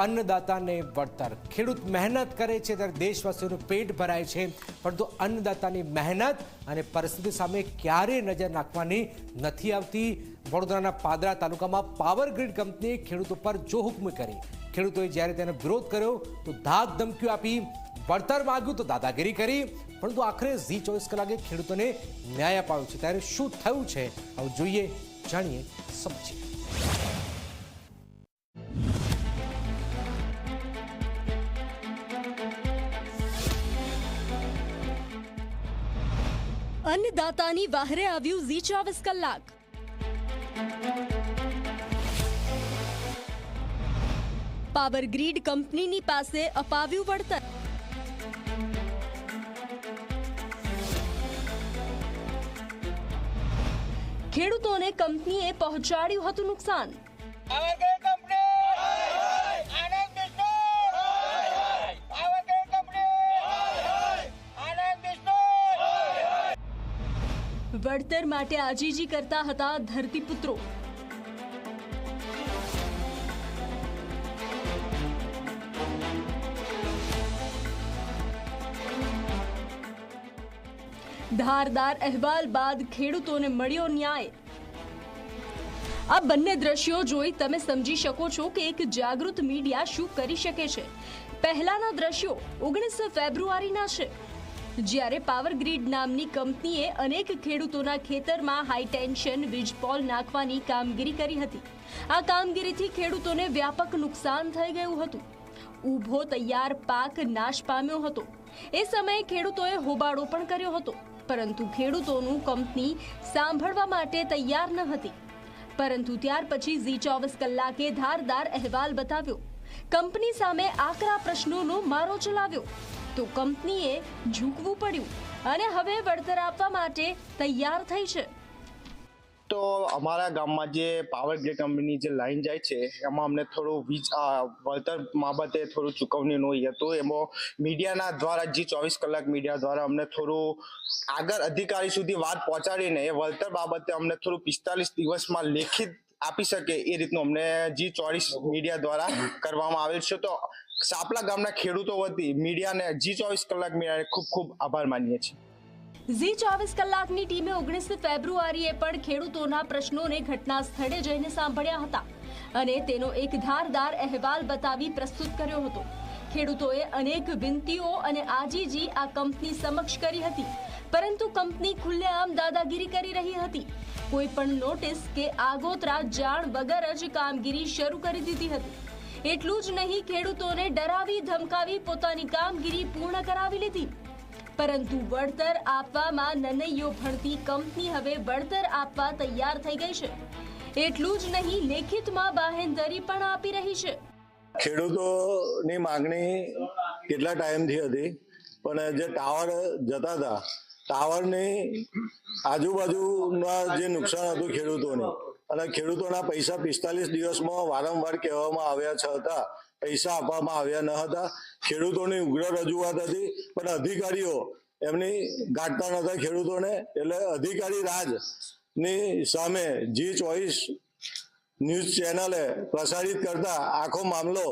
અન્નદાતાને વળતર. ખેડૂત મહેનત કરે છે, ત્યારે દેશવાસીઓનું પેટ ભરાય છે. પરંતુ અન્નદાતાની મહેનત અને પરિસ્થિતિ સામે ક્યારેય નજર નાખવાની નથી આવતી. વડોદરાના પાદરા તાલુકામાં પાવર ગ્રીડ કંપનીએ ખેડૂતો પર જો હુકમ કરી. ખેડૂતોએ જ્યારે તેનો વિરોધ કર્યો, તો ધાક ધમકીઓ આપી. વળતર માંગ્યું તો દાદાગીરી કરી. પરંતુ આખરે ઝી ચોવીસ કલાકે ખેડૂતોને ન્યાય અપાયો છે. ત્યારે શું થયું છે? હવે જોઈએ, જાણીએ સમજીએ. અન્નદાતાની વાહરે આવ્યું ઝી ચોવીસ કલાક. પાવર ગ્રીડ કંપનીની પાસે અપાવ્યું વળતર. ખેડૂતોને કંપનીએ પહોંચાડ્યું હતું નુકસાન. Power વળતર માટે આજીજી કરતા હતા ધરતીપુત્રો. ધારદાર અહેવાલ બાદ ખેડૂતોને મળ્યો ન્યાય. આ બંને દ્રશ્યો જોઈ તમે સમજી શકો છો કે એક જાગૃત મીડિયા શું કરી શકે છે. પહેલાના દ્રશ્યો ઓગણીસ ફેબ્રુઆરીના છે. જ્યારે પાવર ગ્રીડ નામની કંપનીએ અનેક ખેડૂતોના ખેતરમાં હાઈ ટેન્શન વીજપોલ નાખવાની કામગીરી કરી હતી. આ કામગીરીથી ખેડૂતોને વ્યાપક નુકસાન થઈ ગયું હતું. ઊભો તૈયાર પાક નાશ પામ્યો હતો. એ સમયે ખેડૂતોએ હોબાળો પણ કર્યો હતો, પરંતુ ખેડૂતોનું કંપની સાંભળવા માટે તૈયાર ન હતી. પરંતુ ત્યાર પછી ઝી ચોવીસ કલાકે ધારદાર અહેવાલ બતાવ્યો. કંપની સામે આકરા પ્રશ્નોનો મારો ચલાવ્યો. તો કંપનીએ ઝૂકવું પડ્યું અને હવે વળતર આપવા માટે તૈયાર થઈ છે. તો અમારા ગામમાં જે પાવર ગ્રીડ કંપની જે લાઈન જાય છે, એમાં અમને થોડું વીજ વળતર બાબતે થોડું ચૂકવણીનું એ હતું. એમાં મીડિયાના દ્વારા, જે ચોવીસ કલાક મીડિયા દ્વારા અમને થોડું આગળ અધિકારી સુધી વાત પહોંચાડીને એ વળતર બાબતે અમને થોડું પિસ્તાલીસ દિવસમાં લેખિત આપી શકે એ રીતનું અમને જી ચોવીસ મીડિયા દ્વારા કરવામાં આવેલ છે. તો સાપલા ગામના ખેડૂતો વતી મીડિયાને જી ચોવીસ કલાક મીડિયાને ખૂબ ખૂબ આભાર માનીએ છીએ. ઝી ચોવીસ કલાકની ટીમે ઓગણીસ ફેબ્રુઆરીએ પણ ખેડૂતોના પ્રશ્નોને ઘટના સ્થળે જઈને સાંભળ્યા હતા અને તેનો એક ધારદાર અહેવાલ બતાવી પ્રસ્તુત કર્યો હતો. ખેડૂતોએ અનેક વિનંતીઓ અને આજીજી આ કંપની સમક્ષ કરી હતી, પરંતુ કંપની ખુલ્લેઆમ દાદાગીરી કરી રહી હતી. કોઈ પણ નોટિસ કે આગોતરા જાણ વગર જ કામગીરી શરૂ કરી દીધી હતી. એટલું જ નહીં, ખેડૂતોને ડરાવી, ધમકાવી, પોતાની કામગીરી પૂર્ણ કરાવી લીધી. પરંતુ વળતર આપવામાં નનૈયો ભણતી કંપની હવે વળતર આપવા તૈયાર થઈ ગઈ છે. એટલું જ નહીં, લેખિતમાં બાહેંધરી પણ આપી રહી છે. ખેડૂતોની માંગણી કેટલા ટાઈમથી હતી, પણ જે ટાવર જતા હતા, ટાવરની આજુબાજુના જે નુકસાન હતું ખેડૂતોને અને ખેડૂતોના પૈસા પિસ્તાલીસ દિવસમાં વારંવાર કહેવામાં આવ્યા છતાં પૈસા આપવામાં આવ્યા ન હતા. ખેડૂતોની ઉગ્ર રજૂઆત હતી, પણ અધિકારીઓ એમની ગાંઠતા નતા ખેડૂતોને. એટલે અધિકારી રાજની સામે જી ચોવીસ ન્યૂઝ ચેનલે પ્રસારિત કરતા આખો મામલો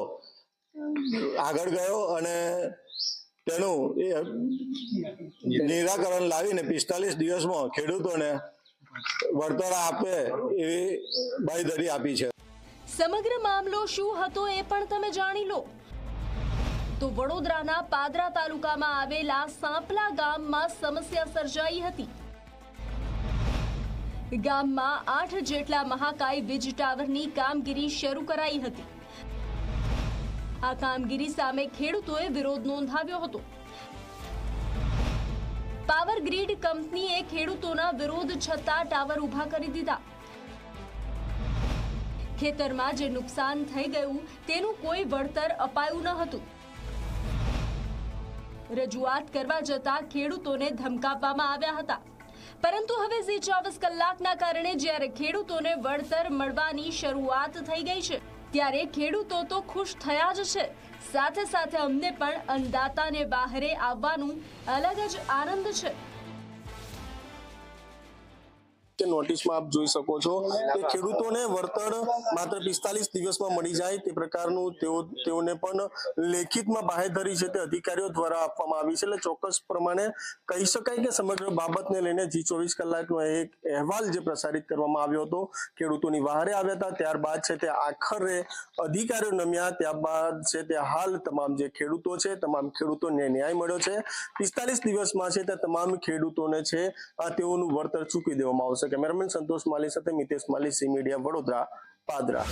આગળ ગયો અને તેનું નિરાકરણ લાવીને પિસ્તાલીસ દિવસમાં ખેડૂતોને વળતર આપે એવી બાંયધરી આપી છે. સમગ્ર મામલો શું હતો એ પણ તમે જાણી લો. તો વડોદરાના પાદરા તાલુકામાં આવેલા સાંપલા ગામમાં સમસ્યા સર્જાઈ હતી. ગામમાં આઠ જેટલા મહાકાય વીજ ટાવરની કામગીરી શરૂ કરાઈ હતી. આ કામગીરી સામે ખેડૂતોએ વિરોધ નોંધાવ્યો હતો. પાવર ગ્રીડ કંપનીએ ખેડૂતોના વિરોધ છતાં ટાવર ઊભા કરી દીધા. ખેતરમાં જે નુકસાન થઈ ગયું, તેનું કોઈ વળતર અપાયું ન હતું. રજૂઆત કરવા જતા ખેડૂતોને ધમકાવવામાં આવ્યા હતા. પરંતુ હવે ઝી ચોવીસ કલાકના કારણે જ્યારે ખેડૂતોને વળતર મળવાની શરૂઆત થઈ ગઈ છે ત્યારે ખેડૂતો તો ખુશ થયા જ છે. સાથે સાથે અમને પણ અન્નદાતાને બહારે આવવાનું અલગ જ આનંદ છે. તે નોટિસમાં આપ જોઈ શકો છો કે ખેડૂતોને વળતર માત્ર પિસ્તાલીસ દિવસમાં મળી જાય તે પ્રકારનું તેઓ તેઓને પણ લેખિતમાં બાહેધરી છે તે અધિકારીઓ દ્વારા આપવામાં આવી છે. એટલે ચોક્કસ પ્રમાણે કહી શકાય કે સમગ્ર બાબતને લઈને જી ચોવીસ કલાકનો એક અહેવાલ જે પ્રસારિત કરવામાં આવ્યો હતો, ખેડૂતોની વહારે આવ્યા હતા, ત્યારબાદ છે તે આખરે અધિકારીઓ નમ્યા, ત્યારબાદ છે તે હાલ તમામ જે ખેડૂતો છે, તમામ ખેડૂતોને ન્યાય મળ્યો છે. પિસ્તાલીસ દિવસમાં છે તે તમામ ખેડૂતોને છે આ તેઓનું વળતર ચૂકવી દેવામાં આવશે. કેમેરામેન સંતોષ માલી સાથે મિતેશ માલી સી મીડિયા વડોદરા પાદરા.